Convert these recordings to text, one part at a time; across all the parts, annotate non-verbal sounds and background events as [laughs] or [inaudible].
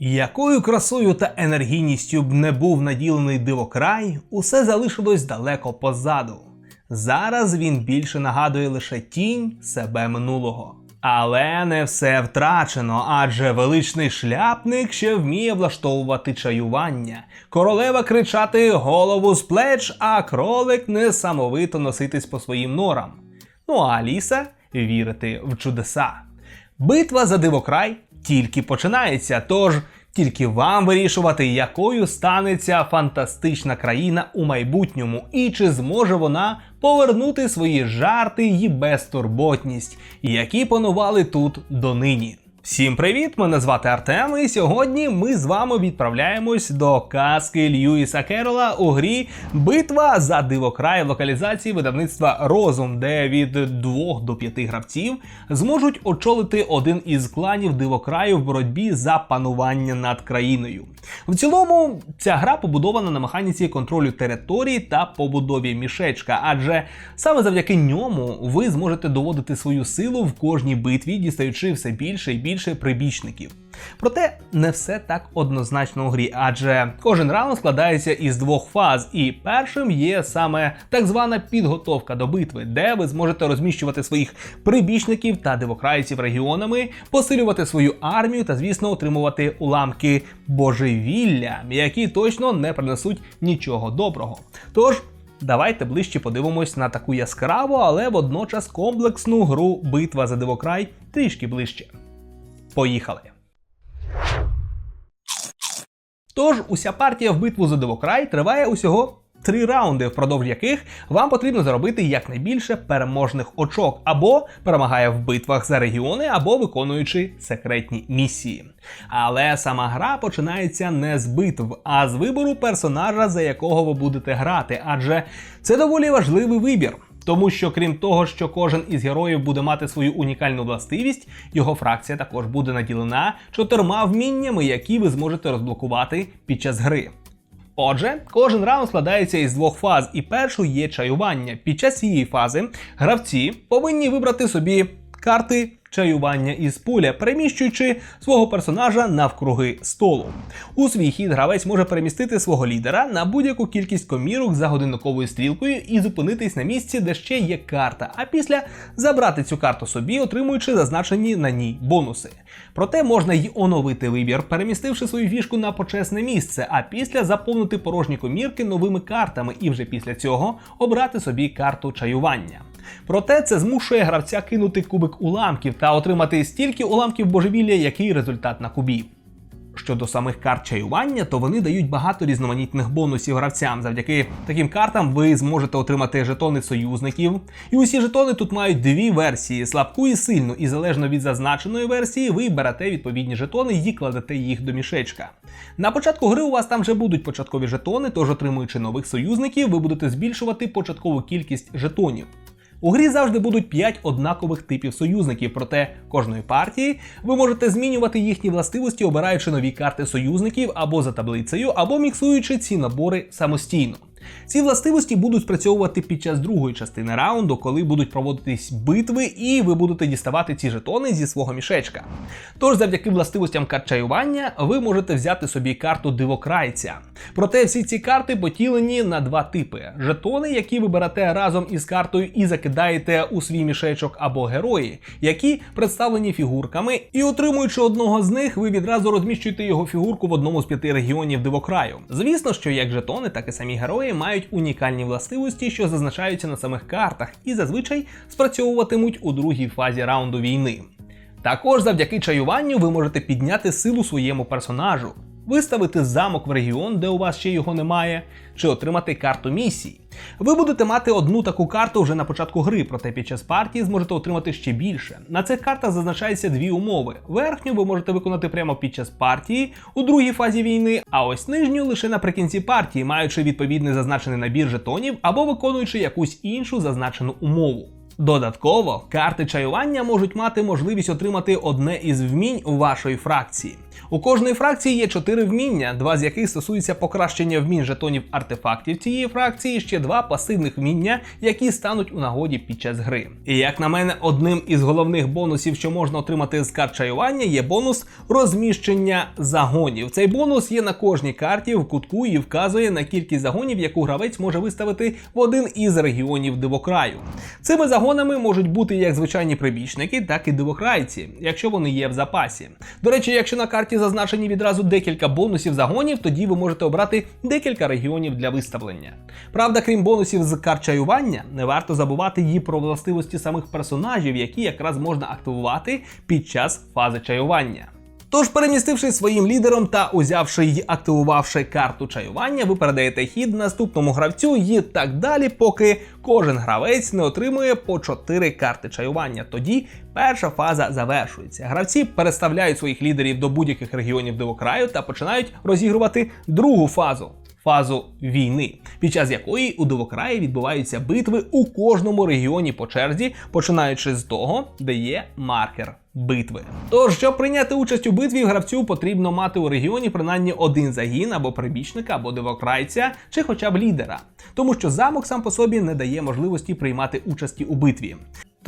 Якою красою та енергійністю б не був наділений дивокрай, усе залишилось далеко позаду. Зараз він більше нагадує лише тінь себе минулого. Але не все втрачено, адже величний шляпник ще вміє влаштовувати чаювання, королева кричати голову з плеч, а кролик несамовито носитись по своїм норам. Ну а Аліса вірити в чудеса. Битва за дивокрай тільки починається, тож тільки вам вирішувати, якою станеться фантастична країна у майбутньому, і чи зможе вона повернути свої жарти й безтурботність, які панували тут донині. Всім привіт! Мене звати Артем, і сьогодні ми з вами відправляємось до казки Льюіса Керола у грі Битва за дивокрай локалізації видавництва Розум, де від 2 до 5 гравців зможуть очолити один із кланів дивокраю в боротьбі за панування над країною. В цілому, ця гра побудована на механіці контролю території та побудові мішечка, адже саме завдяки ньому ви зможете доводити свою силу в кожній битві, дістаючи все більше і більше прибічників. Проте не все так однозначно у грі, адже кожен раунд складається із двох фаз, і першим є саме так звана підготовка до битви, де ви зможете розміщувати своїх прибічників та дивокрайців регіонами, посилювати свою армію та, звісно, отримувати уламки божевілля, які точно не принесуть нічого доброго. Тож. Давайте ближче подивимось на таку яскраву, але водночас комплексну гру Битва за дивокрай трішки ближче. Поїхали! Тож уся партія в битву за дивокрай триває усього три раунди, впродовж яких вам потрібно заробити якнайбільше переможних очок, або перемагає в битвах за регіони, або виконуючи секретні місії. Але сама гра починається не з битв, а з вибору персонажа, за якого ви будете грати, адже це доволі важливий вибір. Тому що крім того, що кожен із героїв буде мати свою унікальну властивість, його фракція також буде наділена чотирма вміннями, які ви зможете розблокувати під час гри. Отже, кожен раунд складається із двох фаз, і першою є чаювання. Під час цієї фази гравці повинні вибрати собі карти чаювання із пуля, переміщуючи свого персонажа навкруги столу. У свій хід гравець може перемістити свого лідера на будь-яку кількість комірок за годинниковою стрілкою і зупинитись на місці, де ще є карта, а після забрати цю карту собі, отримуючи зазначені на ній бонуси. Проте можна й оновити вибір, перемістивши свою фішку на почесне місце, а після заповнити порожні комірки новими картами і вже після цього обрати собі карту чаювання. Проте це змушує гравця кинути кубик уламків та отримати стільки уламків божевілля, який результат на кубі. Щодо самих карт чаювання, то вони дають багато різноманітних бонусів гравцям. Завдяки таким картам ви зможете отримати жетони союзників. І усі жетони тут мають дві версії: слабку і сильну, і залежно від зазначеної версії, ви берете відповідні жетони і кладете їх до мішечка. На початку гри у вас там вже будуть початкові жетони, тож отримуючи нових союзників, ви будете збільшувати початкову кількість жетонів. У грі завжди будуть 5 однакових типів союзників, проте кожної партії ви можете змінювати їхні властивості, обираючи нові карти союзників або за таблицею, або міксуючи ці набори самостійно. Ці властивості будуть спрацьовувати під час другої частини раунду, коли будуть проводитись битви, і ви будете діставати ці жетони зі свого мішечка. Тож, завдяки властивостям карт чаювання, ви можете взяти собі карту дивокрайця. Проте всі ці карти поділені на два типи: жетони, які ви берете разом із картою і закидаєте у свій мішечок, або герої, які представлені фігурками, і отримуючи одного з них, ви відразу розміщуєте його фігурку в одному з п'яти регіонів дивокраю. Звісно, що як жетони, так і самі герої мають унікальні властивості, що зазначаються на самих картах, і зазвичай спрацьовуватимуть у другій фазі раунду війни. Також завдяки чаюванню ви можете підняти силу своєму персонажу, виставити замок в регіон, де у вас ще його немає, чи отримати карту місії. Ви будете мати одну таку карту вже на початку гри, проте під час партії зможете отримати ще більше. На цих картах зазначаються дві умови: верхню ви можете виконати прямо під час партії у другій фазі війни, а ось нижню лише наприкінці партії, маючи відповідний зазначений набір жетонів або виконуючи якусь іншу зазначену умову. Додатково, карти чаювання можуть мати можливість отримати одне із вмінь вашої фракції. У кожної фракції є чотири вміння, два з яких стосуються покращення вмінь жетонів артефактів цієї фракції, ще два пасивних вміння, які стануть у нагоді під час гри. І як на мене, одним із головних бонусів, що можна отримати з карт чаювання, є бонус розміщення загонів. Цей бонус є на кожній карті в кутку і вказує на кількість загонів, яку гравець може виставити в один із регіонів дивокраю. Цими загонами можуть бути як звичайні прибічники, так і дивокрайці, якщо вони є в запасі. До речі, якщо на карті зазначені відразу декілька бонусів загонів, тоді ви можете обрати декілька регіонів для виставлення. Правда, крім бонусів з карт чаювання, не варто забувати її про властивості самих персонажів, які якраз можна активувати під час фази чаювання. Тож, перемістивши своїм лідером та узявши й активувавши карту чаювання, ви передаєте хід наступному гравцю і так далі, поки кожен гравець не отримує по 4 карти чаювання. Тоді перша фаза завершується. Гравці переставляють своїх лідерів до будь-яких регіонів дивокраю та починають розігрувати другу фазу. Фазу війни, під час якої у Дивокраї відбуваються битви у кожному регіоні по черзі, починаючи з того, де є маркер битви. Тож, щоб прийняти участь у битві, гравцю потрібно мати у регіоні принаймні один загін або прибічника, або дивокрайця, чи хоча б лідера, тому що замок сам по собі не дає можливості приймати участі у битві.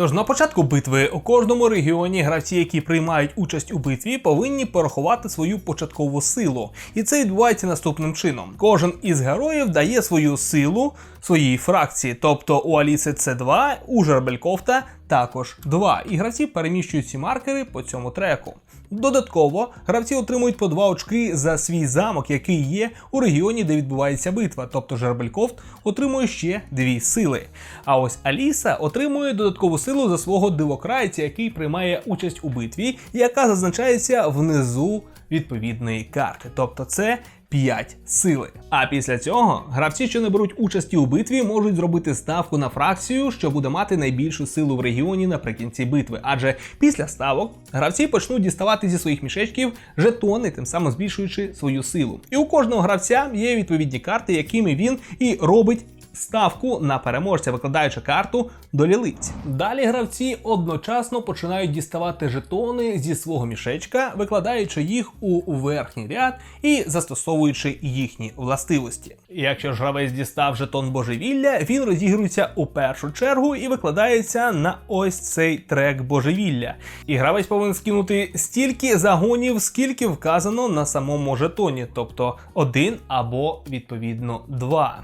Тож на початку битви у кожному регіоні гравці, які приймають участь у битві, повинні порахувати свою початкову силу. І це відбувається наступним чином: кожен із героїв дає свою силу своїй фракції, тобто у Аліси це 2, у Жербелькофта також 2. І гравці переміщують ці маркери по цьому треку. Додатково гравці отримують по 2 очки за свій замок, який є у регіоні, де відбувається битва. Тобто Жербелькофт отримує ще 2 сили. А ось Аліса отримує додаткову силу за свого дивокрайця, який приймає участь у битві, яка зазначається внизу відповідної карти. Тобто це 5 сили. А після цього гравці, що не беруть участі у битві, можуть зробити ставку на фракцію, що буде мати найбільшу силу в регіоні наприкінці битви. Адже після ставок гравці почнуть діставати зі своїх мішечків жетони, тим самим збільшуючи свою силу. І у кожного гравця є відповідні карти, якими він і робить ставку на переможця, викладаючи карту до лілиці. Далі гравці одночасно починають діставати жетони зі свого мішечка, викладаючи їх у верхній ряд і застосовуючи їхні властивості. Якщо ж гравець дістав жетон божевілля, він розігрується у першу чергу і викладається на ось цей трек божевілля. І гравець повинен скинути стільки загонів, скільки вказано на самому жетоні, тобто один або відповідно два.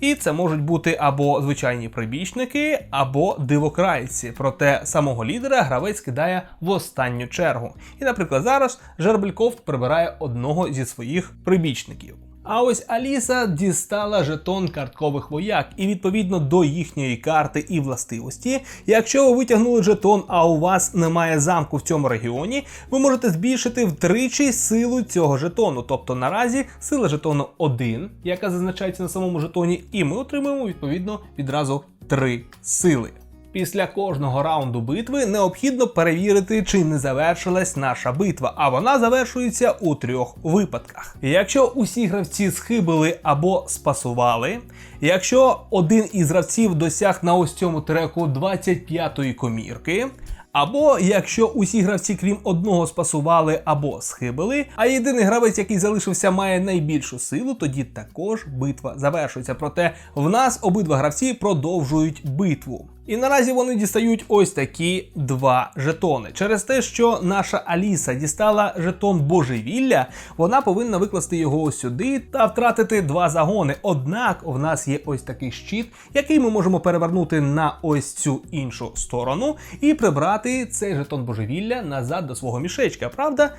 І це можуть бути або звичайні прибічники, або дивокрайці. Проте самого лідера гравець кидає в останню чергу. І, наприклад, зараз Жербелькофт прибирає одного зі своїх прибічників. А ось Аліса дістала жетон карткових вояк, і відповідно до їхньої карти і властивості, якщо ви витягнули жетон, а у вас немає замку в цьому регіоні, ви можете збільшити втричі силу цього жетону. Тобто наразі сила жетону 1, яка зазначається на самому жетоні, і ми отримуємо відповідно відразу 3 сили. Після кожного раунду битви необхідно перевірити, чи не завершилась наша битва, а вона завершується у трьох випадках. Якщо усі гравці схибили або спасували, якщо один із гравців досяг на ось цьому треку 25-ї комірки. Або якщо усі гравці, крім одного, спасували або схибили, а єдиний гравець, який залишився, має найбільшу силу, тоді також битва завершується. Проте в нас обидва гравці продовжують битву. І наразі вони дістають ось такі два жетони. Через те, що наша Аліса дістала жетон божевілля, вона повинна викласти його сюди та втратити два загони. Однак в нас є ось такий щит, який ми можемо перевернути на ось цю іншу сторону і прибрати цей жетон божевілля назад до свого мішечка. Правда?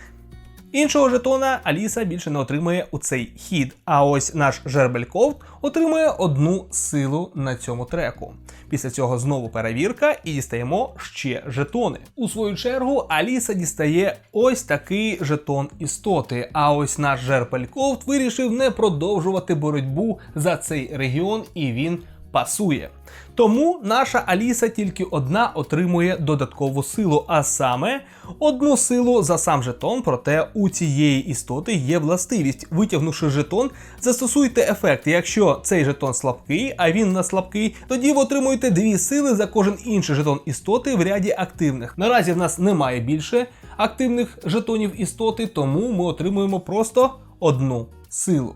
Іншого жетона Аліса більше не отримує у цей хід. А ось наш Жербелькофт отримує одну силу на цьому треку. Після цього знову перевірка і дістаємо ще жетони. У свою чергу Аліса дістає ось такий жетон істоти. А ось наш Жербелькофт вирішив не продовжувати боротьбу за цей регіон, і він пасує. Тому наша Аліса тільки одна отримує додаткову силу, а саме одну силу за сам жетон, проте у цієї істоти є властивість. Витягнувши жетон, застосуйте ефект. Якщо цей жетон слабкий, а він на слабкий, тоді ви отримуєте дві сили за кожен інший жетон істоти в ряді активних. Наразі в нас немає більше активних жетонів істоти, тому ми отримуємо просто одну силу.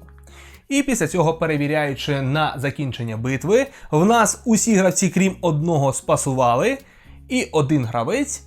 І після цього, перевіряючи на закінчення битви, в нас усі гравці, крім одного, спасували, і один гравець,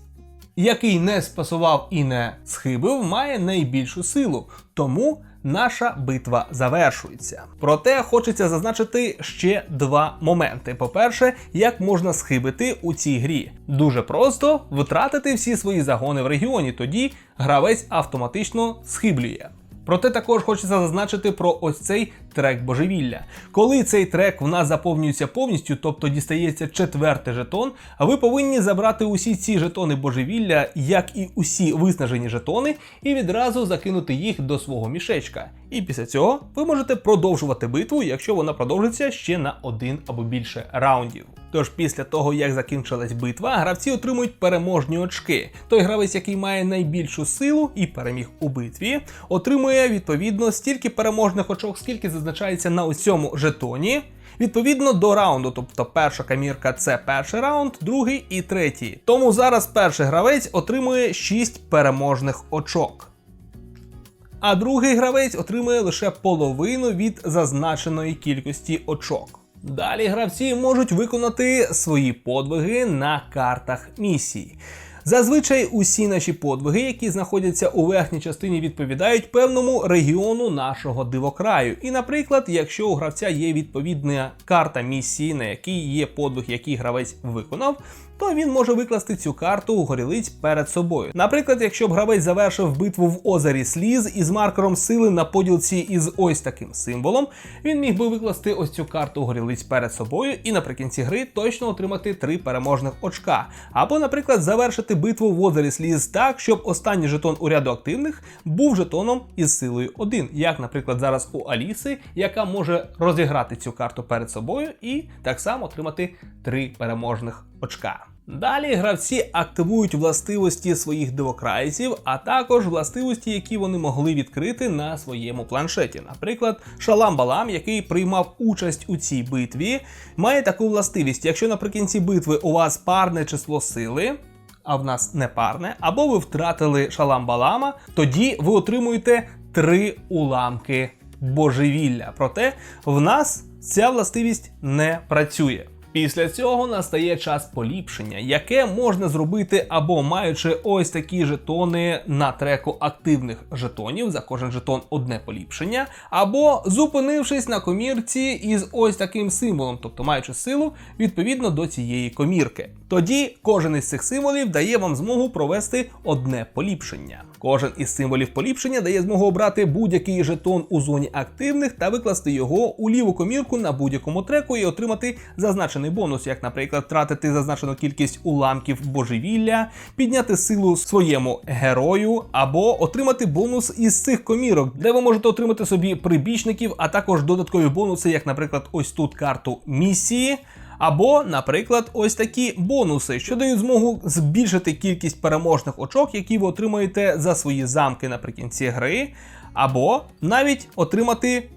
який не спасував і не схибив, має найбільшу силу. Тому наша битва завершується. Проте хочеться зазначити ще два моменти. По-перше, як можна схибити у цій грі. Дуже просто втратити всі свої загони в регіоні, тоді гравець автоматично схиблює. Проте також хочеться зазначити про ось цей трек божевілля. Коли цей трек в нас заповнюється повністю, тобто дістається четвертий жетон, ви повинні забрати усі ці жетони божевілля, як і усі виснажені жетони, і відразу закинути їх до свого мішечка. І після цього ви можете продовжувати битву, якщо вона продовжиться ще на один або більше раундів. Тож після того, як закінчилась битва, гравці отримують переможні очки. Той гравець, який має найбільшу силу і переміг у битві, отримує відповідно стільки переможних очок, скільки зазначається на усьому жетоні. Відповідно до раунду, тобто перша камірка це перший раунд, другий і третій. Тому зараз перший гравець отримує 6 переможних очок. А другий гравець отримує лише половину від зазначеної кількості очок. Далі гравці можуть виконати свої подвиги на картах місій. Зазвичай усі наші подвиги, які знаходяться у верхній частині, відповідають певному регіону нашого дивокраю. І, наприклад, якщо у гравця є відповідна карта місії, на якій є подвиг, який гравець виконав, то він може викласти цю карту горілиць перед собою. Наприклад, якщо б гравець завершив битву в озері Сліз із маркером сили на поділці із ось таким символом, він міг би викласти ось цю карту горілиць перед собою і наприкінці гри точно отримати три переможних очка. Або, наприклад, завершити битву в озері Сліз так, щоб останній жетон у ряду активних був жетоном із силою 1, як, наприклад, зараз у Аліси, яка може розіграти цю карту перед собою і так само отримати три переможних очка. Далі гравці активують властивості своїх дивокрайців, а також властивості, які вони могли відкрити на своєму планшеті. Наприклад, Шалам Балам, який приймав участь у цій битві, має таку властивість: якщо наприкінці битви у вас парне число сили. А в нас не парне, або ви втратили шалам балама, тоді ви отримуєте три уламки божевілля. Проте в нас ця властивість не працює. Після цього настає час поліпшення, яке можна зробити або маючи ось такі жетони на треку активних жетонів, за кожен жетон одне поліпшення, або зупинившись на комірці із ось таким символом, тобто маючи силу відповідно до цієї комірки. Тоді кожен із цих символів дає вам змогу провести одне поліпшення. Кожен із символів поліпшення дає змогу обрати будь-який жетон у зоні активних та викласти його у ліву комірку на будь-якому треку і отримати зазначений бонус, як, наприклад, втратити зазначену кількість уламків божевілля, підняти силу своєму герою, або отримати бонус із цих комірок, де ви можете отримати собі прибічників, а також додаткові бонуси, як, наприклад, ось тут карту місії. Або, наприклад, ось такі бонуси, що дають змогу збільшити кількість переможних очок, які ви отримаєте за свої замки наприкінці гри, або навіть отримати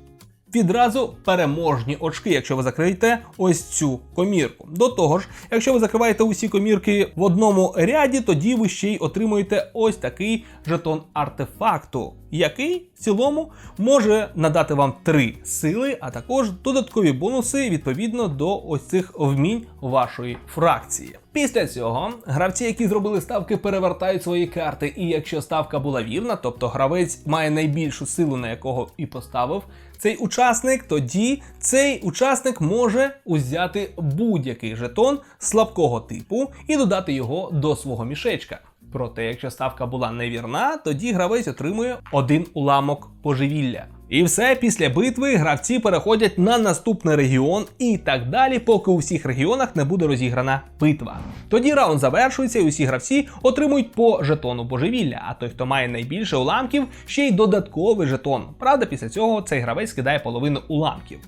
відразу переможні очки, якщо ви закриєте ось цю комірку. До того ж, якщо ви закриваєте усі комірки в одному ряді, тоді ви ще й отримуєте ось такий жетон артефакту, який в цілому може надати вам три сили, а також додаткові бонуси відповідно до ось цих вмінь вашої фракції. Після цього гравці, які зробили ставки, перевертають свої карти. І якщо ставка була вірна, тобто гравець має найбільшу силу, на якого і поставив цей учасник, тоді цей учасник може узяти будь-який жетон слабкого типу і додати його до свого мішечка. Проте, якщо ставка була невірна, тоді гравець отримує один уламок божевілля. І все після битви гравці переходять на наступний регіон і так далі, поки у всіх регіонах не буде розіграна битва. Тоді раунд завершується, і усі гравці отримують по жетону божевілля. А той, хто має найбільше уламків, ще й додатковий жетон. Правда, після цього цей гравець скидає половину уламків.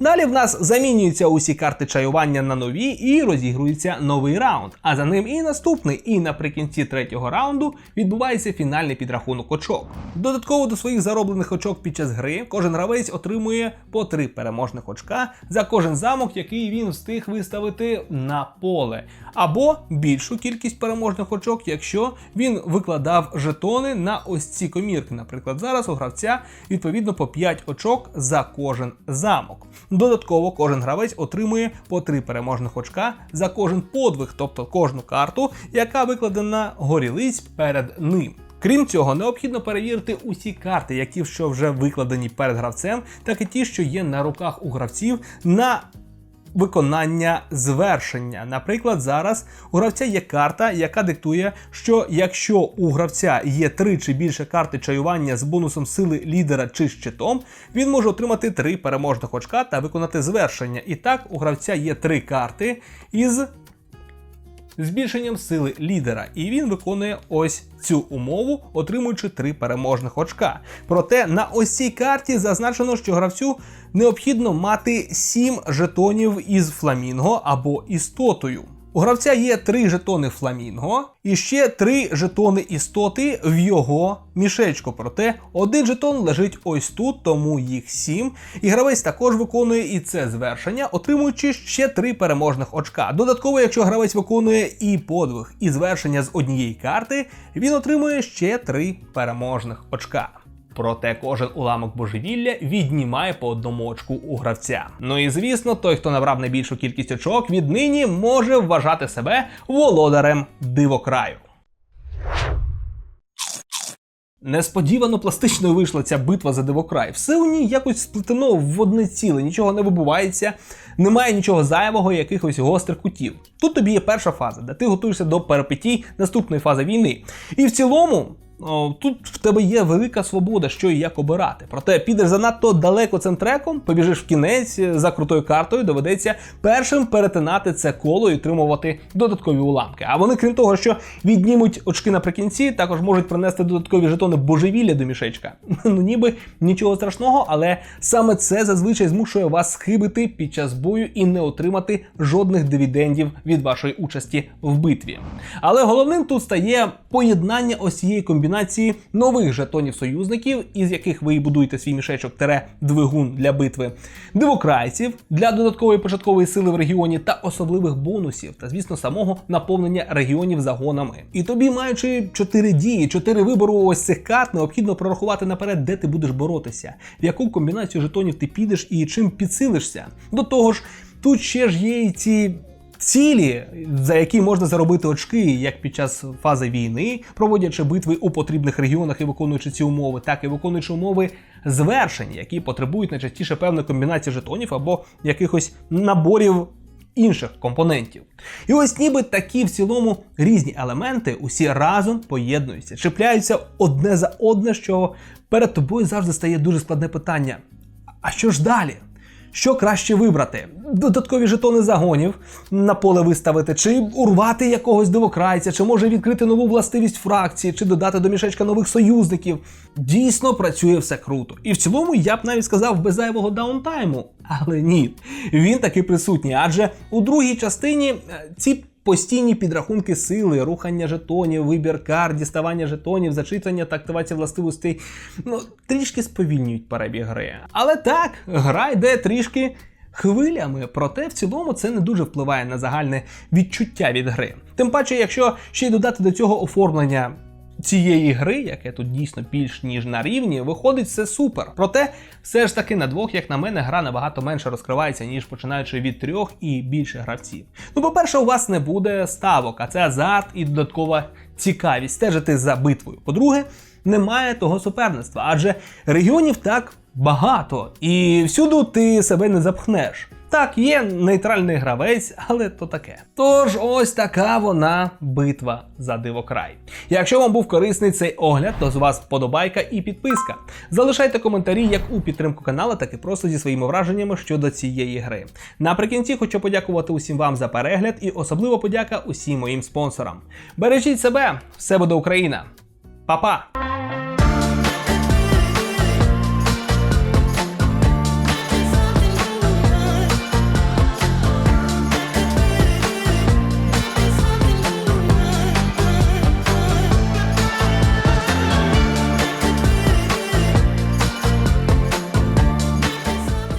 Далі в нас замінюються усі карти чаювання на нові і розігрується новий раунд. А за ним і наступний. І наприкінці третього раунду відбувається фінальний підрахунок очок. Додатково до своїх зароблених очок під час гри гри кожен гравець отримує по три переможних очка за кожен замок, який він встиг виставити на поле, або більшу кількість переможних очок, якщо він викладав жетони на ось ці комірки. Наприклад, зараз у гравця відповідно по 5 очок за кожен замок. Додатково кожен гравець отримує по 3 переможних очка за кожен подвиг, тобто кожну карту, яка викладена горілиць перед ним. Крім цього, необхідно перевірити усі карти, які що вже викладені перед гравцем, так і ті, що є на руках у гравців на виконання звершення. Наприклад, зараз у гравця є карта, яка диктує, що якщо у гравця є три чи більше карти чаювання з бонусом сили лідера чи щитом, він може отримати три переможних очка та виконати звершення. І так, у гравця є три карти із збільшенням сили лідера, і він виконує ось цю умову, отримуючи три переможних очка. Проте на ось цій карті зазначено, що гравцю необхідно мати 7 жетонів із фламінго або істотою. У гравця є три жетони фламінго і ще три жетони істоти в його мішечку. Проте один жетон лежить ось тут, тому їх сім. І гравець також виконує і це звершення, отримуючи ще три переможних очка. Додатково, якщо гравець виконує і подвиг, і звершення з однієї карти, він отримує ще три переможних очка. Проте кожен уламок божевілля віднімає по одному очку у гравця. Ну і звісно, той, хто набрав найбільшу кількість очок, віднині може вважати себе володарем дивокраю. Несподівано пластичною вийшла ця битва за дивокрай. Все у ній якось сплетено в одне ціле, нічого не вибувається, немає нічого зайвого, якихось гострих кутів. Тут тобі є перша фаза, де ти готуєшся до перипетій наступної фази війни. І в цілому. Тут в тебе є велика свобода, що і як обирати. Проте підеш занадто далеко цим треком, побіжиш в кінець за крутою картою, доведеться першим перетинати це коло і отримувати додаткові уламки. А вони, крім того, що віднімуть очки наприкінці, також можуть принести додаткові жетони божевілля до мішечка. [laughs] Ну ніби нічого страшного, але саме це зазвичай змушує вас схибити під час бою і не отримати жодних дивідендів від вашої участі в битві. Але головним тут стає поєднання ось цієї комбінації комбінації нових жетонів союзників, із яких ви і будуєте свій мішечок тере двигун для битви, дивокрайців для додаткової початкової сили в регіоні та особливих бонусів, та звісно, самого наповнення регіонів загонами. І тобі, маючи чотири дії, чотири вибору ось цих карт, необхідно прорахувати наперед, де ти будеш боротися, в яку комбінацію жетонів ти підеш і чим підсилишся. До того ж, тут ще ж є і ці цілі, за які можна заробити очки, як під час фази війни, проводячи битви у потрібних регіонах і виконуючи ці умови, так і виконуючи умови звершень, які потребують найчастіше певної комбінації жетонів або якихось наборів. Інших компонентів. І ось ніби такі в цілому різні елементи усі разом поєднуються, чіпляються одне за одне, що перед тобою завжди стає дуже складне питання. А що ж далі? Що краще вибрати? Додаткові жетони загонів на поле виставити, чи урвати якогось дивокрайця, чи може відкрити нову властивість фракції, чи додати до мішечка нових союзників. Дійсно працює все круто. І в цілому я б навіть сказав без зайвого даунтайму. Але ні, він таки присутній. Адже у другій частині е, ці Постійні підрахунки сили, рухання жетонів, вибір кар, діставання жетонів, зачитання та активація властивостей ну, трішки сповільнюють перебіг гри. Але так, гра йде трішки хвилями, проте в цілому це не дуже впливає на загальне відчуття від гри. Тим паче, якщо ще й додати до цього оформлення цієї гри, яке тут дійсно більш ніж на рівні, виходить все супер. Проте, все ж таки на двох, як на мене, гра набагато менше розкривається, ніж починаючи від трьох і більше гравців. Ну, по-перше, у вас не буде ставок, а це азарт і додаткова цікавість стежити за битвою. По-друге, немає того суперництва, адже регіонів так багато, і всюди ти себе не запхнеш. Так, є нейтральний гравець, але то таке. Тож, ось така вона битва за дивокрай. Якщо вам був корисний цей огляд, то з вас вподобайка і підписка. Залишайте коментарі як у підтримку каналу, так і просто зі своїми враженнями щодо цієї гри. Наприкінці хочу подякувати усім вам за перегляд і особливо подяка усім моїм спонсорам. Бережіть себе, все буде Україна! Па-па!